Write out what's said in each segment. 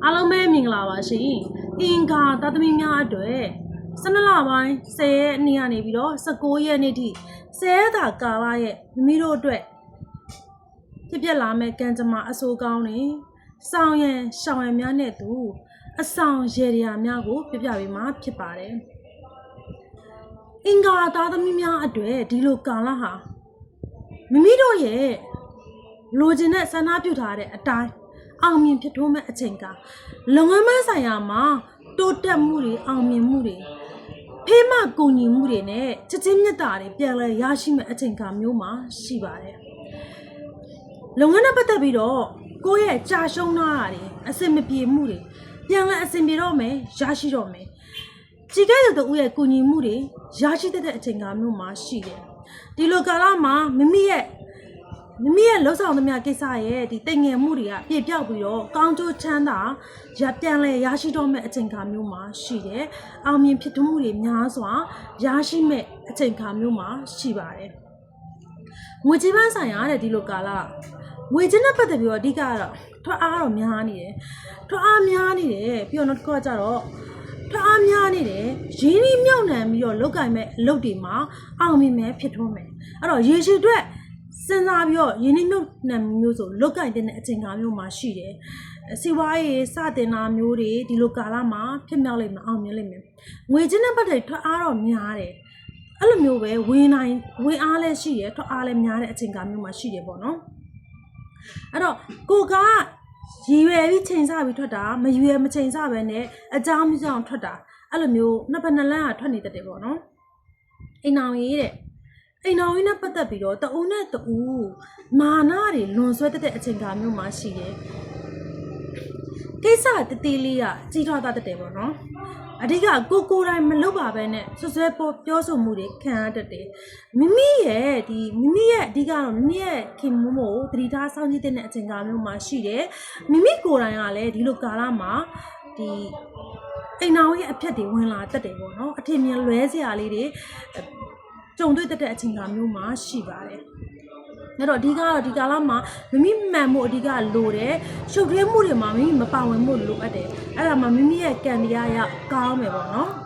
အားလုံးပဲမင်္ဂလာပါရှင်အင်္ဂါသတ္တမီများအတွက်12လပိုင်း10ရက်နေ့ကနေပြီးတော့19ရက်နေ့ထိ10ရက်တာကာလရဲ့မိမိတို့အတွက်ဖြစ်ပျက်လာမဲ့ကံကြမ္မာအဆိုးကောင်းတွေစောင်းရန်ရှောင်ရန်များနဲ့တူအဆောင်ရေရာများကိုပြပြပေးမှာဖြစ်ပါတယ်အင်္ဂါသားသမီးများအတွက်ဒီလိုကာလဟာမိမိတို့ရဲ့လိုချင်တဲ့ဆန္ဒပြုထားတဲ့အတိုင်း အောင်မြင်ဖြစ်ထွန်းမဲ့အချိန်ကလုပ်ငန်းမဆိုင်ရာမှာတိုးတက်မှုတွေအောင်မြင်မှုတွေဖေးမကူညီမှုတွေနဲ့ချစ်ချင်းမြတ်တာတွေပြန်လဲရရှိမဲ့အချိန်ကမျိုးမှာရှိပါတယ်လုပ်ငန်းနဲ့ပတ်သက်ပြီးတော့ကိုယ့်ရဲ့ကြာရှုံးထားတာတွေအဆင်မပြေမှုတွေပြန်လဲအဆင်ပြေတော့မယ်ရရှိတော့မယ်ကြည်ခဲ့တဲ့တူရဲ့ကူညီမှုတွေရရှိတတ်တဲ့အချိန်ကမျိုးမှာရှိတယ်ဒီလိုကာလမှာမိမိရဲ့ မိမိရဲ့လှုပ်ဆောင်သမျှကိစ္စရဲ့ဒီတိမ်ငယ်မှုတွေကပြည့်ပြောက်ပြီးတော့ကောင်းကျိုးချမ်းသာရပြန်လဲရရှိတော့မဲ့အချိန်ခါမျိုးမှာရှိတယ်။အောင်မြင်ဖြစ်ထွန်းမှုတွေများစွာရရှိမဲ့အချိန်ခါမျိုးမှာရှိပါတယ်။ငွေကြေးပန်းဆိုင်ရာတဲ့ဒီလိုကာလငွေကြေးနဲ့ပတ်သက်ပြီးတော့အဓိကကတော့ထွက်အားတော့များနေတယ်။ထွက်အားများနေတယ်ပြီးတော့နောက်တစ်ခုကကျတော့ထွက်အားများနေတယ်ရင်းနှီးမြှုပ်နှံပြီးတော့လောက်ကင်မဲ့အလုပ်တွေမှာအောင်မြင်မဲ့ဖြစ်ထွန်းမယ်။အဲ့တော့ရေရှည်အတွက် စဉ်းစားပြီးတော့ယင်းနှိမ့်မြုပ်နှံမျိုးဆိုလုတ်ကင်တဲ့အချိန်ကားမျိုးမှာရှိတယ်။စီဝါရေးစတင်တာမျိုးတွေဒီလိုကာလမှာဖြစ်မြောက်လိမ့်မယ်အောင်မြင်လိမ့်မယ်။ငွေချင်းတဲ့ပတ်သက်ထွက်အားတော့များတယ်။အဲ့လိုမျိုးပဲဝင်နိုင်ဝင်အားလည်းရှိရထွက်အားလည်းများတဲ့အချိန်ကားမျိုးမှာရှိတယ်ပေါ့နော်။အဲ့တော့ကိုကရည်ရွယ်ပြီးချိန်ဆပြီးထွက်တာမရွယ်မချိန်ဆပဲနဲ့အကြောင်းမကြောင်ထွက်တာအဲ့လိုမျိုးနှစ်ဖက်နှစ်လမ်းကထွက်နေတတ်တယ်ပေါ့နော်။အိမ်အောင်ရေးတဲ့ အိမ်တော်ကြီးနဲ့ပတ်သက်ပြီးတော့တအုံနဲ့တအူမာနတွေလွန်ဆွဲတတ်တဲ့အချိန်ကားမျိုးမှရှိတယ်။ကိစ္စတတိလေးကကြီးထွားတတ်တယ်ပေါ့နော်။အဓိကကိုကိုယ်တိုင်မလုပ်ပါပဲနဲ့ဆွဆွဲပေါ်ပြောဆိုမှုတွေခံရတတ်တယ်။မိမိရဲ့ဒီမိမိရဲ့အဓိကတော့မိမိရဲ့ခင်မမို့သတိထားစောင့်ကြည့်တဲ့အချိန်ကားမျိုးမှရှိတယ်။မိမိကိုယ်တိုင်ကလည်းဒီလိုကာလမှာဒီအိမ်တော်ရဲ့အဖြတ်တွေဝင်လာတတ်တယ်ပေါ့နော်။အထင်မြင်လွဲစရာလေးတွေ ကြုံတွေ့တတ်တဲ့အချိန်ကမျိုးမှာရှိပါတယ်။အဲ့တော့အဓိကတော့ဒီကာလမှာမိမိမှန်မှုအဓိကလိုတယ်။ရှုပ်ထွေးမှုတွေမှာမိမိမပါဝင်မှုလိုအပ်တယ်။အဲ့ဒါမှမိမိရဲ့ကံတရားရကောင်းမယ်ပေါ့နော်။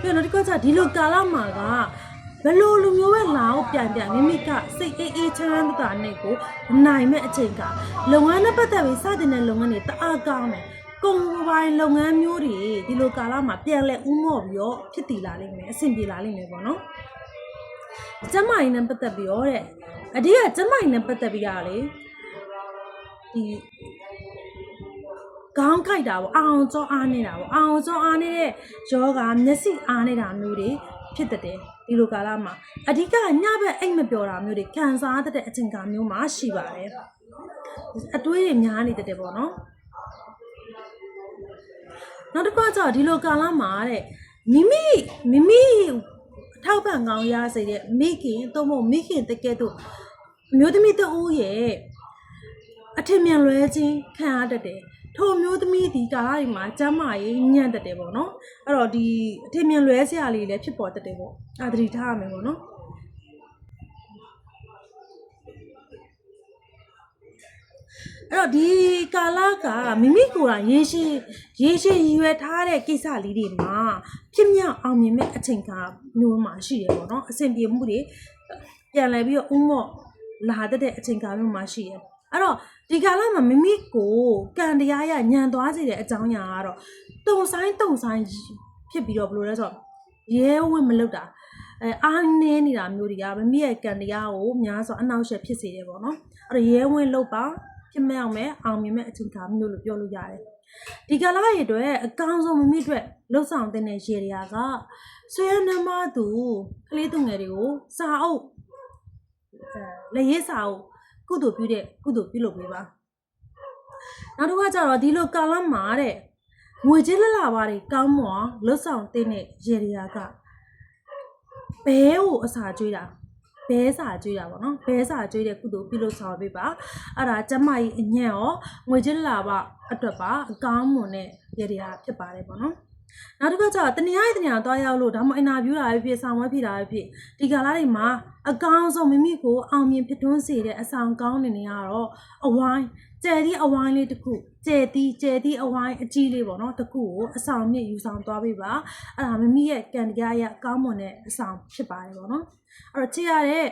ပြီးတော့ဒီကကြဒီလိုကာလမှာကဘယ်လိုလူမျိုးပဲလာအောင်ပြန်ပြန်မိမိကစိတ်အေးအေးချမ်းချမ်းသာနဲ့ကိုနိုင်မဲ့အချိန်ကလုပ်ငန်းနဲ့ပတ်သက်ပြီးစတင်တဲ့လုပ်ငန်းတွေတအားကောင်းတယ်။ ကုန်ပိုင်းလုပ်ငန်းမျိုးတွေဒီလိုကာလမှာပြန်လဲဥမော့ပြီးတော့ဖြစ်တည်လာလိမ့်မယ်အဆင်ပြေလာလိမ့်မယ်ပေါ့နော်။ကျမကြီးနဲ့ပတ်သက်ပြီးတော့တဲ့အဓိကကျမကြီးနဲ့ပတ်သက်ပြီးရလေဒီခေါင်းခိုက်တာပေါ့အောင်ကြောအားနေတာပေါ့အောင်ကြောအားနေတဲ့ယောဂမျက်စိအားနေတာမျိုးတွေဖြစ်တတ်တယ်ဒီလိုကာလမှာအဓိကညဘက်အိတ်မပျော်တာမျိုးတွေခံစားတတ်တဲ့အချိန်ကာမျိုးမှာရှိပါတယ်အတွေးတွေများနေတတ်တယ်ပေါ့နော် နောက်တစ်ခါကျတော့ဒီလိုကာလမှာတဲ့မိမိမိမိအထောက်ပံ့ကောင်းရစေတဲ့မိခင်သို့မဟုတ်မိခင်တကယ်တော့အမျိုးသမီးတဦးရဲ့အထင်မြင်လွဲခြင်းခံရတတ်တယ်ထိုအမျိုးသမီးဒီကာလတွေမှာကျမ်းမာရေးညံ့တတ်တယ်ပေါ့နော်အဲ့တော့ဒီအထင်မြင်လွဲစရာလေးလည်းဖြစ်ပေါ်တတ်တယ်ပေါ့အာသတိထားရမယ်ပေါ့နော် အဲ့တော့ဒီကာလကမိမိကိုယ်တိုင်ရေရှည်ရေရှည်ရည်ရွယ်ထားတဲ့ကိစ္စလေးတွေမှာဖြစ်မြောက်အောင်မြင်မဲ့အချိန်ကမျိုးမှာရှိတယ်ပေါ့နော်အဆင်ပြေမှုတွေပြန်လဲပြီးတော့ဥမော့လာတတ်တဲ့အချိန်ကမျိုးမှာရှိတယ်အဲ့တော့ဒီကာလမှာမိမိကိုကံတရားရညံသွားစေတဲ့အကြောင်းအရာကတော့တုံဆိုင်တုံဆိုင်ဖြစ်ပြီးတော့ဘယ်လိုလဲဆိုတော့ရဲဝင့်မလုပ်တာအဲအားနည်းနေတာမျိုးတွေကမိမိရဲ့ကံတရားကိုများစွာအနှောက်အယှက်ဖြစ်စေတယ်ပေါ့နော်အဲ့တော့ရဲဝင့်လုပ်ပါ ဖြစ်မြောက်မယ်အောင်မြင်မဲ့အချိန်ခါမျိုးလို့ပြောလို့ရတယ်ဒီကာလရဲ့အတွက်အကောင်းဆုံးမိမိအတွက်လှုပ်ဆောင်တဲ့ရေတွေကဆွေရနမသူကလေးသူငယ်တွေကိုစာအုပ်အဲလက်ရေးစာအုပ်ကုသိုလ်ပြုတဲ့ကုသိုလ်ပြုလုပ်ပေးပါနောက်တစ်ခါကျတော့ဒီလိုကာလမှာတဲ့ငွေကြေးလက်လာပါတွေကောင်းမွန်လှုပ်ဆောင်တဲ့ရေတွေကဘဲကိုအစာကျွေးတာ ဘဲစာကျွေးတာပေါ့နော်ဘဲစာကျွေးတဲ့ကုသိုလ်ပြုလို့ဆောင်ပေးပါအဲ့ဒါကျမကြီးအညံ့ရောငွေကြေးလာပါအတွက်ပါအကောင်းမွန်တဲ့ရည်ရည်ဖြစ်ပါတယ်ပေါ့နော်နောက်တစ်ခါကျတော့တနင်္လာနေ့တနင်္လာသွားရောက်လို့ဒါမှမဟုတ်အင်တာဗျူးတာပဲဖြစ်ဆောင်ဝဲဖြစ်တာပဲဖြစ်ဒီကာလတွေမှာအကောင်းဆုံးမိမိကိုအောင်မြင်ဖြစ်ထွန်းစေတဲ့အဆောင်ကောင်းနေနေရတော့အဝိုင်း ကျယ်သည့်အဝိုင်းလေးတစ်ခုကျယ်သည့်ကျယ်သည့်အဝိုင်းအကြီးလေးပေါ့နော်တစ်ခုကိုအဆောင်မြင့်ယူဆောင်သွားပေးပါအဲ့ဒါမိမိရဲ့ကံတရားအရကောင်းမွန်တဲ့အဆောင်ဖြစ်ပါတယ်ပေါ့နော်အဲ့တော့ချစ်ရတဲ့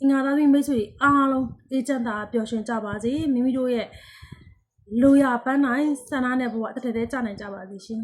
အင်္ဂါသားမိမိတ်ဆွေတွေအားလုံးအေးချမ်းသာပျော်ရွှင်ကြပါစေမိမိတို့ရဲ့လိုရာပန်းနိုင်ဆန္ဒနဲ့ဘဝတစ်ထည်တည်းကြနိုင်ကြပါစေရှင်